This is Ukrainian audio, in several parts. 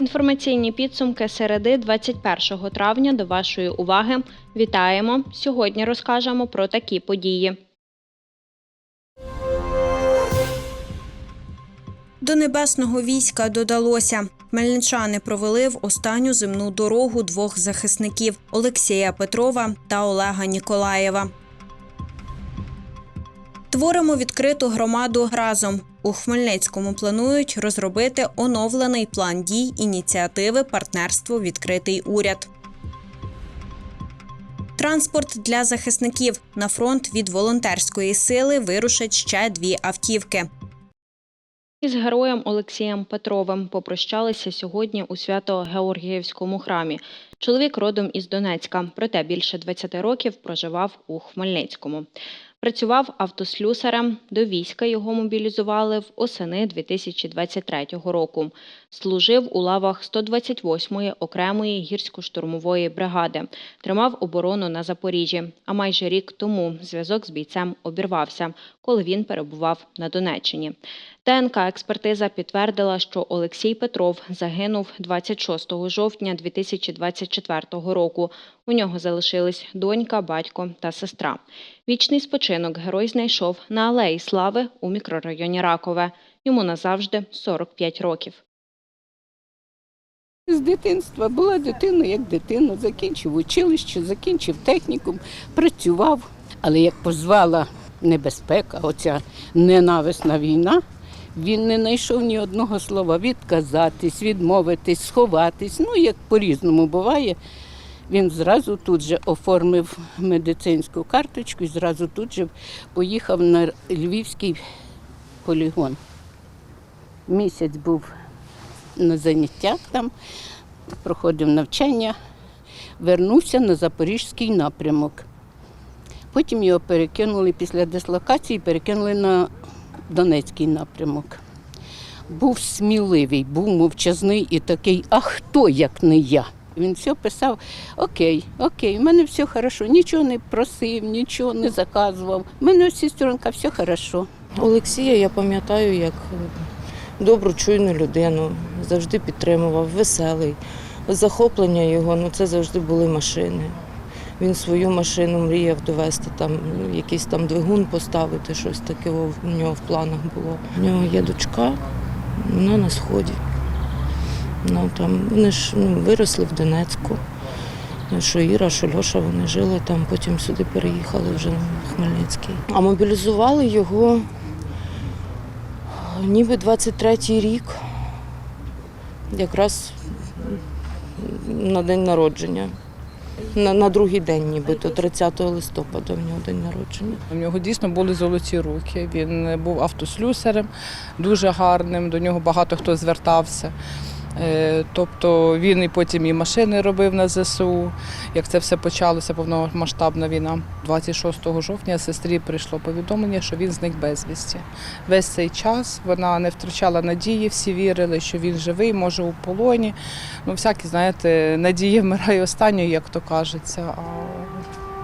Інформаційні підсумки середи 21 травня до вашої уваги. Вітаємо! Сьогодні розкажемо про такі події. До небесного війська додалося. Мельничани провели в останню земну дорогу двох захисників Олексія Петрова та Олега Ніколаєва. Творимо відкриту громаду разом. У Хмельницькому планують розробити оновлений план дій ініціативи Партнерство Відкритий уряд. Транспорт для захисників на фронт від волонтерської сили вирушать ще дві автівки. Із героєм Олексієм Петровим попрощалися сьогодні у Свято-Георгіївському храмі. Чоловік родом із Донецька, проте більше 20 років проживав у Хмельницькому. Працював автослюсарем. До війська його мобілізували в осени 2023 року. Служив у лавах 128-ї окремої гірсько-штурмової бригади. Тримав оборону на Запоріжжі. А майже рік тому зв'язок з бійцем обірвався, коли він перебував на Донеччині. ДНК-експертиза підтвердила, що Олексій Петров загинув 26 жовтня 2024 року. У нього залишились донька, батько та сестра. Вічний спочинок герой знайшов на алеї Слави у мікрорайоні Ракове. Йому назавжди 45 років. З дитинства була дитина як дитина, закінчив училище, закінчив технікум, працював. Але як позвала небезпека, оця ненависна війна, він не знайшов ні одного слова відказатись, відмовитись, сховатись. Ну, як по-різному буває. Він зразу тут же оформив медицинську карточку і зразу тут же поїхав на Львівський полігон. Місяць був на заняттях там, проходив навчання, вернувся на Запорізький напрямок. Потім його перекинули після дислокації, перекинули на Донецький напрямок. Був сміливий, був мовчазний і такий, а хто як не я? Він все писав: Окей, окей, в мене все хорошо, нічого не просив, нічого не заказував. У мене сестренка, все хорошо. Олексія я пам'ятаю як добру, чуйну людину, завжди підтримував, веселий. Захоплення його ну це завжди були машини. Він свою машину мріяв довести, там якийсь там двигун поставити, щось таке у нього в планах було. У нього є дочка, вона на сході. Ну, там, вони ж ну, виросли в Донецьку. Що Іра, що Льоша, вони жили там, потім сюди переїхали вже в Хмельницький. А мобілізували його ніби 23-й рік, якраз на день народження. На, на другий день, нібито 30 листопада в нього день народження. У нього дійсно були золоті руки. Він був автослюсарем, дуже гарним. До нього багато хто звертався. Е, Тобто він і потім і машини робив на ЗСУ. Як це все почалося, повномасштабна війна. 26 жовтня сестрі прийшло повідомлення, що він зник безвісті. Весь цей час вона не втрачала надії, всі вірили, що він живий, може у полоні. Ну, всякі, знаєте, надія вмирає останньою, як то кажеться. А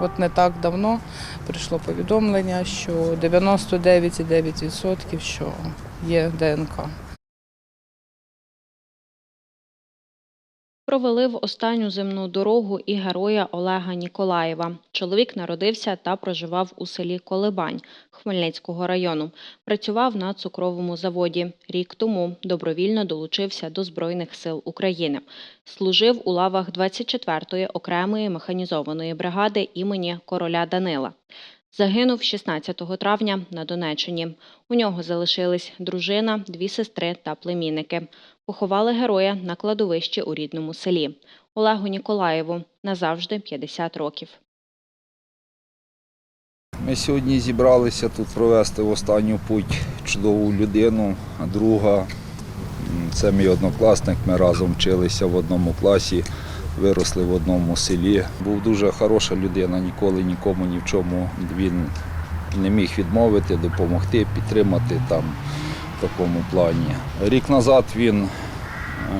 от не так давно прийшло повідомлення, що 99,9% що є ДНК. Провели в останню земну дорогу і героя Олега Ніколаєва. Чоловік народився та проживав у селі Колибань Хмельницького району. Працював на цукровому заводі. Рік тому добровільно долучився до Збройних сил України. Служив у лавах 24-ї окремої механізованої бригади імені короля Данила. Загинув 16 травня на Донеччині. У нього залишились дружина, дві сестри та племінники. Поховали героя на кладовищі у рідному селі. Олегу Ніколаєву назавжди 50 років. Ми сьогодні зібралися тут провести в останню путь чудову людину, друга це мій однокласник. Ми разом вчилися в одному класі, виросли в одному селі. Був дуже хороша людина, ніколи нікому ні в чому він не міг відмовити, допомогти, підтримати там такому плані. Рік назад він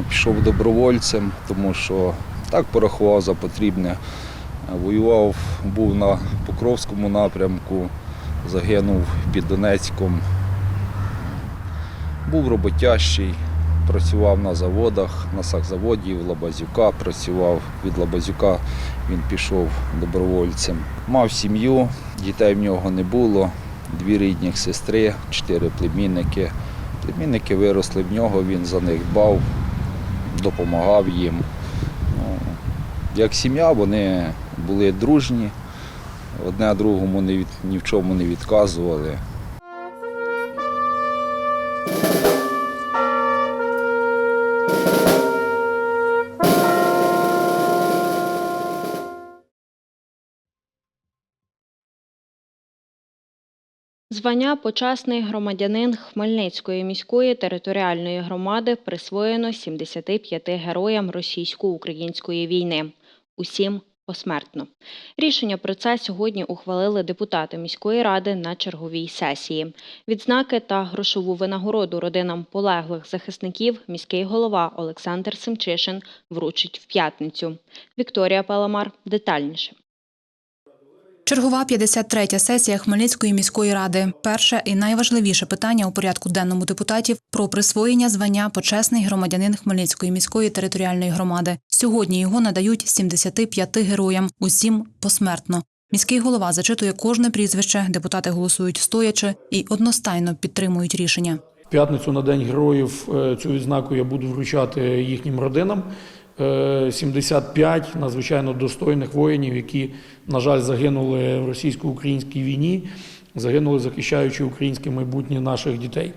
пішов добровольцем, тому що так порахував за потрібне. Е, Воював, був на Покровському напрямку, загинув під Донецьком. Був роботящий, працював на заводах, на сахзаводі, в Лабазюка працював. Від Лабазюка він пішов добровольцем. Мав сім'ю, дітей в нього не було, дві рідних сестри, чотири племінники. Племінники виросли в нього, він за них дбав, допомагав їм. Ну, як сім'я, вони були дружні, одне другому ні, в чому не відказували. Звання почесний громадянин Хмельницької міської територіальної громади присвоєно 75 героям російсько-української війни. Усім посмертно. Рішення про це сьогодні ухвалили депутати міської ради на черговій сесії. Відзнаки та грошову винагороду родинам полеглих захисників міський голова Олександр Семчишин вручить в п'ятницю. Вікторія Паламар детальніше. Чергова 53-я сесія Хмельницької міської ради. Перше і найважливіше питання у порядку денному депутатів про присвоєння звання почесний громадянин Хмельницької міської територіальної громади. Сьогодні його надають 75 героям, усім посмертно. Міський голова зачитує кожне прізвище, депутати голосують стоячи і одностайно підтримують рішення. П'ятницю на День героїв е, цю відзнаку я буду вручати їхнім родинам. Е, 75 надзвичайно достойних воїнів, які, на жаль, загинули в російсько-українській війні, загинули захищаючи українське майбутнє наших дітей.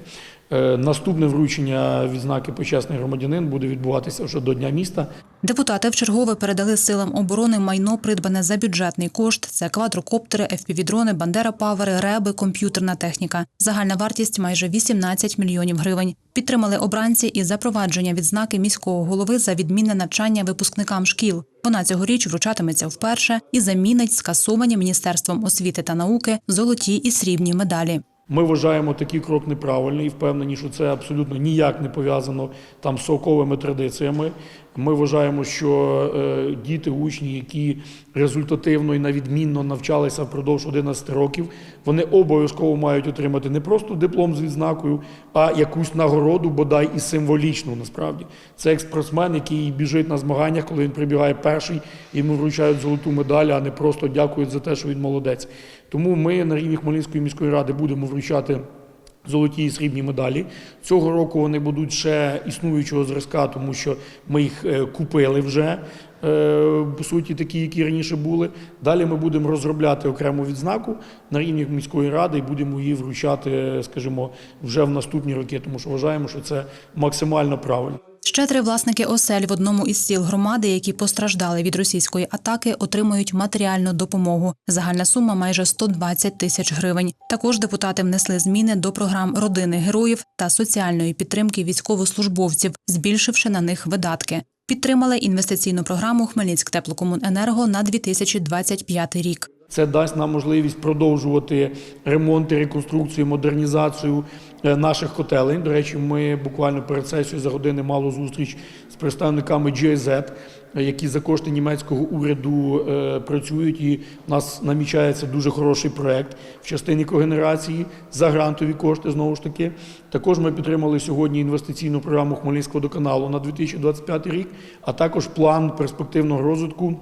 Е, Наступне вручення відзнаки почесний громадянин буде відбуватися вже до Дня міста. Депутати вчергове передали силам оборони майно, придбане за бюджетний кошт. Це квадрокоптери, FPV-дрони, Бандера Павери, реби, комп'ютерна техніка. Загальна вартість майже 18 мільйонів гривень. Підтримали обранці і запровадження відзнаки міського голови за відмінне навчання випускникам шкіл. Вона цьогоріч вручатиметься вперше і замінить скасовані міністерством освіти та науки золоті і срібні медалі. Ми вважаємо такий крок неправильний і впевнені, що це абсолютно ніяк не пов'язано там з совковими традиціями. Ми вважаємо, що е, діти, учні, які результативно і навідмінно навчалися впродовж 11 років, вони обов'язково мають отримати не просто диплом з відзнакою, а якусь нагороду, бодай і символічну. Насправді це як спортсмен, який біжить на змаганнях, коли він прибігає перший, йому вручають золоту медаль, а не просто дякують за те, що він молодець. Тому ми на рівні Хмельницької міської ради будемо вручати золоті і срібні медалі. Цього року вони будуть ще існуючого зразка, тому що ми їх е, купили вже. Е, По суті, такі, які раніше були. Далі ми будемо розробляти окрему відзнаку на рівні міської ради і будемо її вручати, е, скажімо, вже в наступні роки, тому що вважаємо, що це максимально правильно. Ще три власники осель в одному із сіл громади, які постраждали від російської атаки, отримують матеріальну допомогу. Загальна сума майже 120 тисяч гривень. Також депутати внесли зміни до програм родини героїв та соціальної підтримки військовослужбовців, збільшивши на них видатки. Підтримали інвестиційну програму Хмельницьк теплокомуненерго на 2025 рік. Це дасть нам можливість продовжувати ремонт, реконструкцію, модернізацію е, наших котелень. До речі, ми буквально перед сесією за години мали зустріч з представниками GIZ, які за кошти німецького уряду е, працюють. І в нас намічається дуже хороший проект в частині когенерації за грантові кошти. Знову ж таки, також ми підтримали сьогодні інвестиційну програму Хмельницького водоканалу на 2025 рік, а також план перспективного розвитку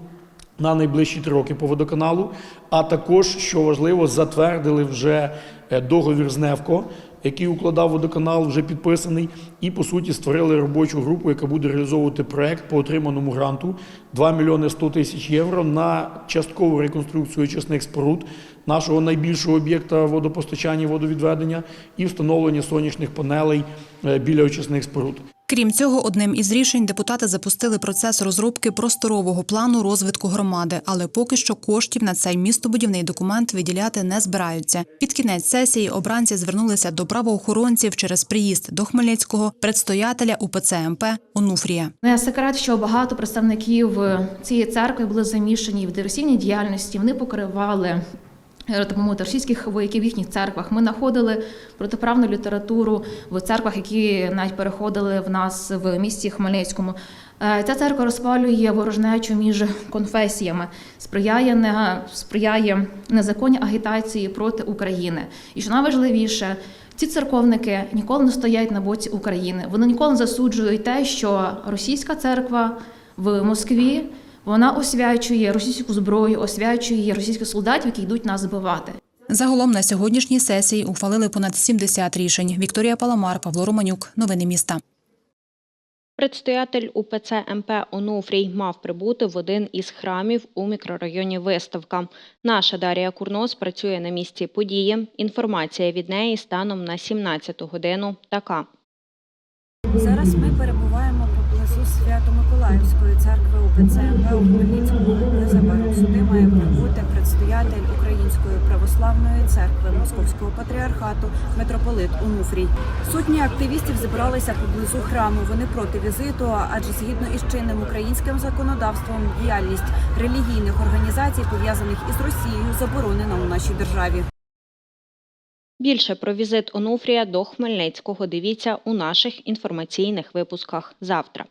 на найближчі три роки по водоканалу. А також, що важливо, затвердили вже е, договір з НЕВКО, який укладав водоканал, вже підписаний, і по суті створили робочу групу, яка буде реалізовувати проект по отриманому гранту 2 мільйони 100 тисяч євро на часткову реконструкцію очисних споруд нашого найбільшого об'єкта водопостачання водовідведення і встановлення сонячних панелей е, біля очисних споруд. Крім цього, одним із рішень депутати запустили процес розробки просторового плану розвитку громади, але поки що коштів на цей містобудівний документ виділяти не збираються. Під кінець сесії обранці звернулися до правоохоронців через приїзд до Хмельницького предстоятеля УПЦ МП Онуфрія. Не секрет, що багато представників цієї церкви були замішані в диверсійній діяльності. Вони покривали е, допомогти російських вояків в їхніх церквах. Ми знаходили протиправну літературу в церквах, які навіть переходили в нас в місті Хмельницькому. Е, Ця церква розпалює ворожнечу між конфесіями, сприяє не сприяє незаконній агітації проти України. І що найважливіше, ці церковники ніколи не стоять на боці України. Вони ніколи не засуджують те, що російська церква в Москві вона освячує російську зброю, освячує російських солдатів, які йдуть нас збивати. Загалом на сьогоднішній сесії ухвалили понад 70 рішень. Вікторія Паламар, Павло Романюк. Новини міста. Предстоятель УПЦ МП Онуфрій мав прибути в один із храмів у мікрорайоні Виставка. Наша Дарія Курнос працює на місці події. Інформація від неї станом на 17 годину така. Зараз ми перебуваємо поблизу Свято-Миколаївської УПЦ у Хмельницькому. Незабаром сюди має прибути предстоятель Української православної церкви Московського патріархату митрополит Онуфрій. Сотні активістів зібралися поблизу храму. Вони проти візиту, адже згідно із чинним українським законодавством діяльність релігійних організацій пов'язаних із Росією заборонена у нашій державі. Більше про візит Онуфрія до Хмельницького дивіться у наших інформаційних випусках завтра.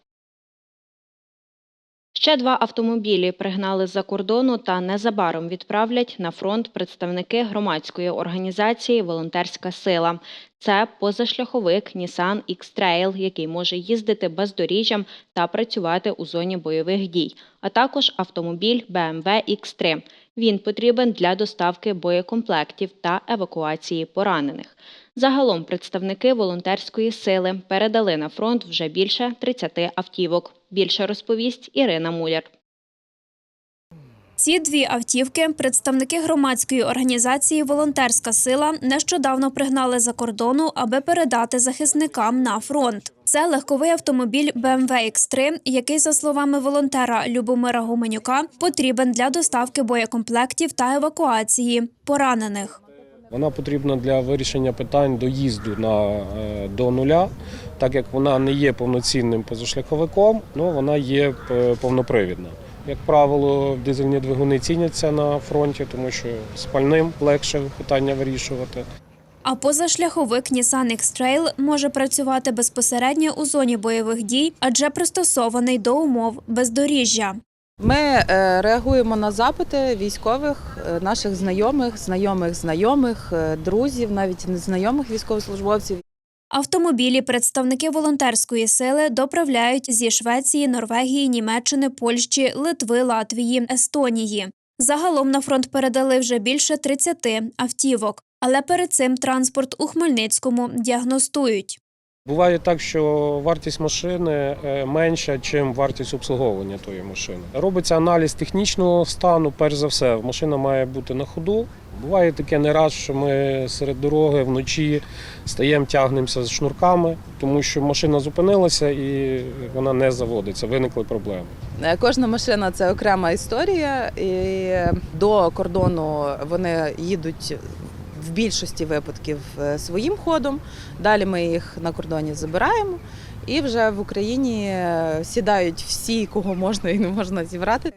Ще два автомобілі пригнали з-за кордону та незабаром відправлять на фронт представники громадської організації Волонтерська сила. Це позашляховик Nissan X-Trail, який може їздити бездоріжжям та працювати у зоні бойових дій, а також автомобіль BMW X3. Він потрібен для доставки боєкомплектів та евакуації поранених. Загалом представники волонтерської сили передали на фронт вже більше 30 автівок. Більше розповість Ірина Муляр. Ці дві автівки представники громадської організації Волонтерська сила нещодавно пригнали за кордону, аби передати захисникам на фронт. Це легковий автомобіль BMW X3, який, за словами волонтера Любомира Гуменюка, потрібен для доставки боєкомплектів та евакуації поранених. Вона потрібна для вирішення питань доїзду на, е, до нуля, так як вона не є повноцінним позашляховиком, але вона є е, повнопривідна. Як правило, дизельні двигуни ціняться на фронті, тому що з пальним легше питання вирішувати. А позашляховик Nissan X-Trail може працювати безпосередньо у зоні бойових дій, адже пристосований до умов бездоріжжя. Ми е, реагуємо на запити військових, е, наших знайомих, знайомих знайомих, е, друзів, навіть незнайомих військовослужбовців. Автомобілі представники волонтерської сили доправляють зі Швеції, Норвегії, Німеччини, Польщі, Литви, Латвії, Естонії. Загалом на фронт передали вже більше 30 автівок, але перед цим транспорт у Хмельницькому діагностують. Буває так, що вартість машини е, менша, ніж вартість обслуговування тої машини. Робиться аналіз технічного стану. Перш за все, машина має бути на ходу. Буває таке не раз, що ми серед дороги вночі стаємо, тягнемося з шнурками, тому що машина зупинилася і вона не заводиться. Виникли проблеми. Е, Кожна машина це окрема історія, і до кордону вони їдуть в більшості випадків е, своїм ходом. Далі ми їх на кордоні забираємо. І вже в Україні е, сідають всі, кого можна і не можна зібрати.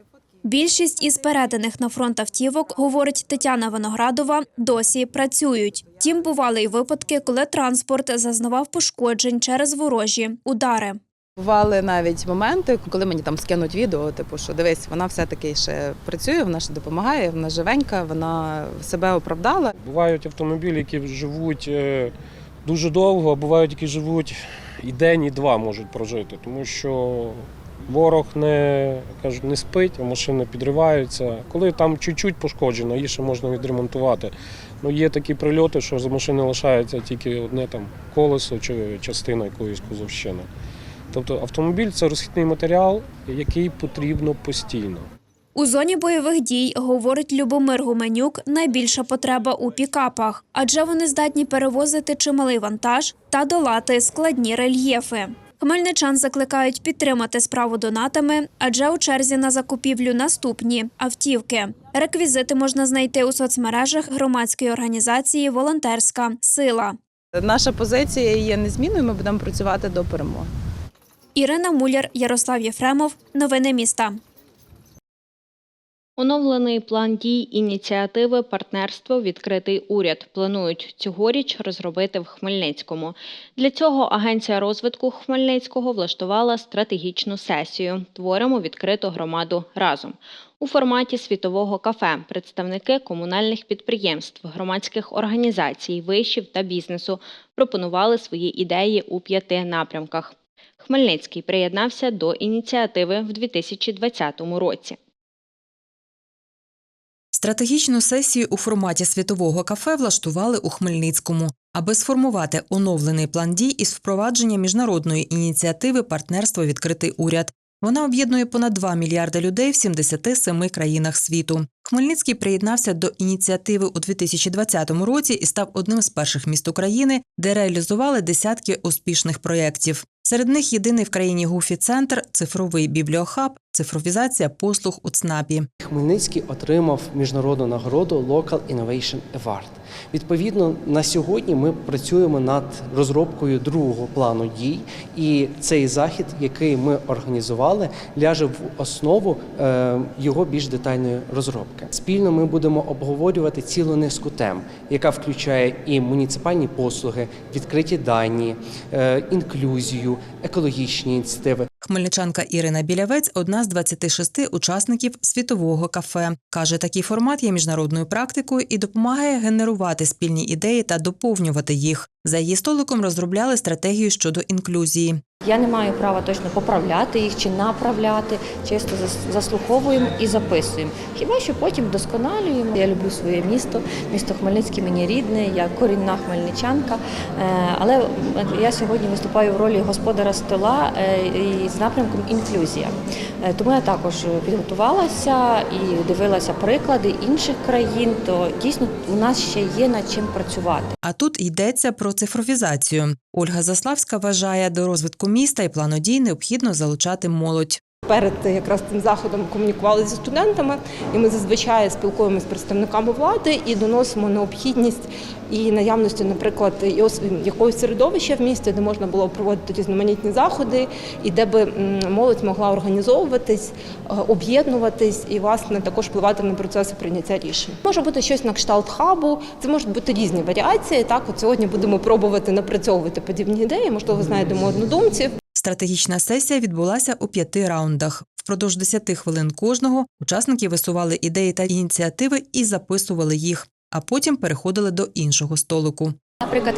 Більшість із переданих на фронт автівок, говорить Тетяна Виноградова, досі працюють. Тім бували й випадки, коли транспорт зазнавав пошкоджень через ворожі удари. Бували навіть моменти, коли мені там скинуть відео, типу, що дивись, вона все-таки ще працює, вона ще допомагає, вона живенька, вона себе оправдала. Бувають автомобілі, які живуть е, дуже довго, а бувають, які живуть і день, і два можуть прожити, тому що ворог не кажуть, не спить, машини підриваються. Коли там чуть-чуть пошкоджено, її ще можна відремонтувати. Ну, є такі прильоти, що з машини лишається тільки одне там колесо чи частина якоїсь кузовщини. Тобто автомобіль це розхідний матеріал, який потрібно постійно. У зоні бойових дій, говорить Любомир Гуменюк, найбільша потреба у пікапах, адже вони здатні перевозити чималий вантаж та долати складні рельєфи. Хмельничан закликають підтримати справу донатами, адже у черзі на закупівлю наступні автівки. Реквізити можна знайти у соцмережах громадської організації Волонтерська сила. Наша позиція є незмінною. Ми будемо працювати до перемоги. Ірина Муляр, Ярослав Єфремов. Новини міста. Оновлений план дій ініціативи Партнерство Відкритий уряд планують цьогоріч розробити в Хмельницькому. Для цього Агенція розвитку Хмельницького влаштувала стратегічну сесію Творимо відкриту громаду разом у форматі світового кафе. Представники комунальних підприємств, громадських організацій, вишів та бізнесу пропонували свої ідеї у п'яти напрямках. Хмельницький приєднався до ініціативи в 2020 році. Стратегічну сесію у форматі світового кафе влаштували у Хмельницькому, аби сформувати оновлений план дій із впровадження міжнародної ініціативи Партнерство відкритий уряд. Вона об'єднує понад 2 мільярди людей в 77 країнах світу. Хмельницький приєднався до ініціативи у 2020 році і став одним з перших міст України, де реалізували десятки успішних проєктів. Серед них єдиний в країні Гуфі-центр, цифровий бібліохаб, цифровізація послуг у ЦНАПі. Хмельницький отримав міжнародну нагороду Local Innovation Award. Відповідно, на сьогодні ми працюємо над розробкою другого плану дій, і цей захід, який ми організували, ляже в основу е, його більш детальної розробки. Спільно ми будемо обговорювати цілу низку тем, яка включає і муніципальні послуги, відкриті дані, е, інклюзію, екологічні ініціативи. Хмельничанка Ірина Білявець одна з 26 учасників світового кафе. Каже, такий формат є міжнародною практикою і допомагає генерувати спільні ідеї та доповнювати їх. За її столиком розробляли стратегію щодо інклюзії. Я не маю права точно поправляти їх чи направляти, чисто зас- заслуховуємо і записуємо. Хіба що потім вдосконалюємо. Я люблю своє місто. Місто Хмельницький мені рідне, я корінна хмельничанка. Е, Але я сьогодні виступаю в ролі господара стола е, і напрямком інклюзія. Е, Тому я також підготувалася і дивилася приклади інших країн. То дійсно у нас ще є над чим працювати. А тут йдеться про цифровізацію. Ольга Заславська вважає, до розвитку міста і плану дій необхідно залучати молодь. Перед якраз цим заходом комунікували зі студентами, і ми зазвичай спілкуємося з представниками влади і доносимо необхідність і наявності, наприклад, якогось середовища в місті, де можна було проводити різноманітні заходи, і де би молодь могла організовуватись, е, об'єднуватись і власне також впливати на процеси прийняття рішень. Може бути щось на кшталт хабу, це можуть бути різні варіації. Так, от сьогодні будемо пробувати напрацьовувати подібні ідеї. Можливо, знайдемо однодумців. Стратегічна сесія відбулася у п'яти раундах. Впродовж 10 хвилин кожного учасники висували ідеї та ініціативи і записували їх, а потім переходили до іншого столику. Наприклад,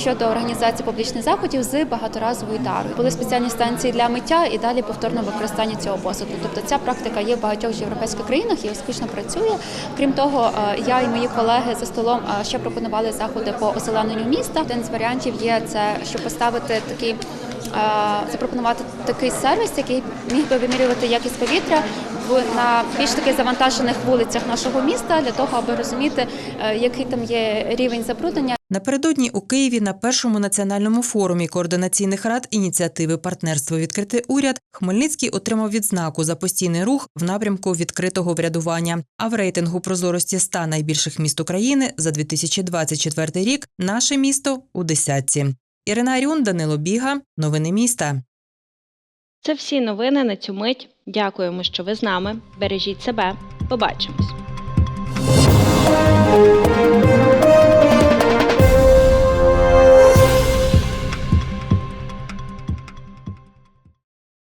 щодо організації публічних заходів з багаторазовою тарою були спеціальні станції для миття і далі повторне використання цього посуду. Тобто ця практика є в багатьох європейських країнах і успішно працює. Крім того, я і мої колеги за столом ще пропонували заходи по озелененню міста. Один з варіантів є це, щоб поставити такий. Запропонувати такий сервіс, який міг би вимірювати якість повітря в на більш таких завантажених вулицях нашого міста для того, аби розуміти, е, який там є рівень забруднення. Напередодні у Києві на першому національному форумі координаційних рад ініціативи партнерство відкритий уряд Хмельницький отримав відзнаку за постійний рух в напрямку відкритого врядування. А в рейтингу прозорості 100 найбільших міст України за 2024 рік наше місто у десятці. Ірина Аріон, Данило Біга. Новини міста. Це всі новини на цю мить. Дякуємо, що ви з нами. Бережіть себе. Побачимось.